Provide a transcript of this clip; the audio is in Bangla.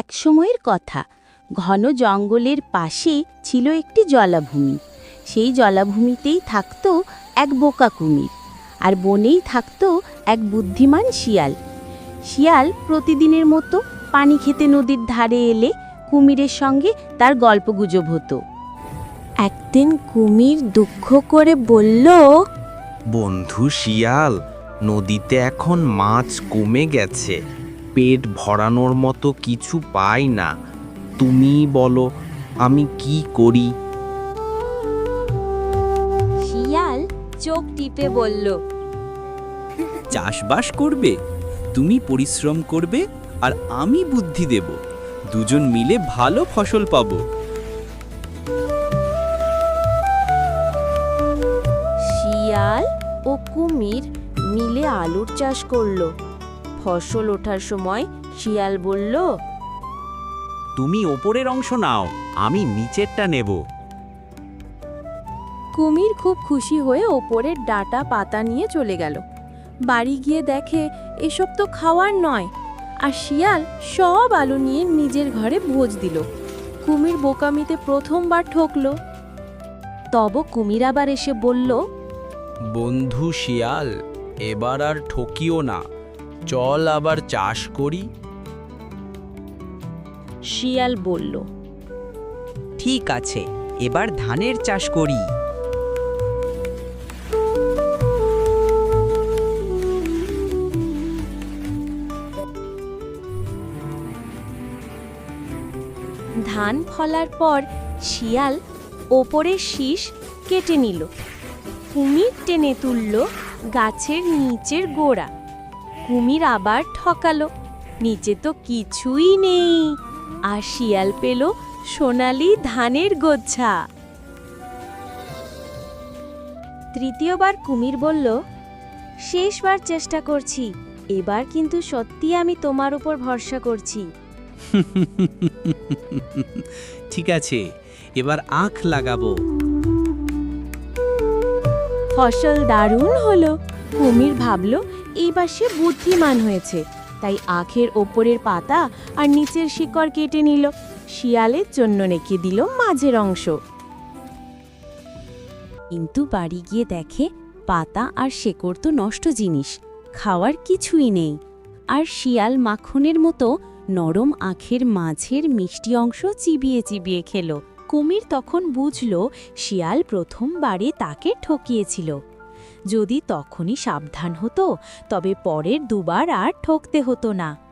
এক সময়ের কথা। ঘন জঙ্গলের পাশে ছিল একটি জলাভূমি। সেই জলাভূমিতেই থাকতো এক বোকা কুমির আর বনেই থাকতো এক বুদ্ধিমান শিয়াল। শিয়াল প্রতিদিনের মতো পানি খেতে নদীর ধারে এলে কুমিরের সঙ্গে তার গল্পগুজব হতো। একদিন কুমির দুঃখ করে বলল, বন্ধু শিয়াল, নদীতে এখন মাছ কমে গেছে। পেট ভরানোর মতো কিছু পাই না। তুমি বলো আমি কি করি? শিয়াল চোখ টিপে বলল চাষবাস করবে তুমি পরিশ্রম করবে আর আমি বুদ্ধি দেব। দুজন মিলে ভালো ফসল পাবো। শিয়াল ও কুমির মিলে আলুর চাষ করল। ফসল ওঠার সময় শিয়াল বলল তুমি ওপরের অংশ নাও আমি নিচেরটা নেব। কুমির খুব খুশি হয়ে ওপরের ডাটা পাতা নিয়ে চলে গেল। বাড়ি গিয়ে দেখে এসব তো খাওয়ার নয়। আর শিয়াল সব আলু নিয়ে নিজের ঘরে ভোজ দিল। কুমির বোকামিতে প্রথমবার ঠকল। তব কুমির আবার এসে বলল বন্ধু শিয়াল এবার আর ঠকিও না। চল আবার চাষ করি। শিয়াল বলল ঠিক আছে এবার ধানের চাষ করি। ধান ফলার পর শিয়াল ওপরের শীষ কেটে নিল। কুমির টেনে তুলল গাছের নিচের গোড়া। কুমির আবার ঠকালো। নিচে তো কিছুই নেই। আর শিয়াল পেল সোনালি ধানের গোচ্ছা তৃতীয়বার কুমির বলল শেষবার চেষ্টা করছি। এবার কিন্তু সত্যি আমি তোমার উপর ভরসা করছি। ঠিক আছে এবার আখ লাগাবো। ফসল দারুণ হলো। কুমির ভাবল এইবার সে বুদ্ধিমান হয়েছে। তাই আখের ওপরের পাতা আর নিচের শিকড় কেটে নিল। শিয়ালের জন্য রেখে দিল মাঝের অংশ। কিন্তু বাড়ি গিয়ে দেখে পাতা আর শেকড় তো নষ্ট জিনিস, খাওয়ার কিছুই নেই। আর শিয়াল মাখনের মতো নরম আখের মাঝের মিষ্টি অংশ চিবিয়ে চিবিয়ে খেলো। কুমির তখন বুঝল, শিয়াল প্রথমবারে তাকে ঠকিয়েছিল। যদি তখনই সাবধান হতো তবে পরের দুবার আর ঠকতে হতো না।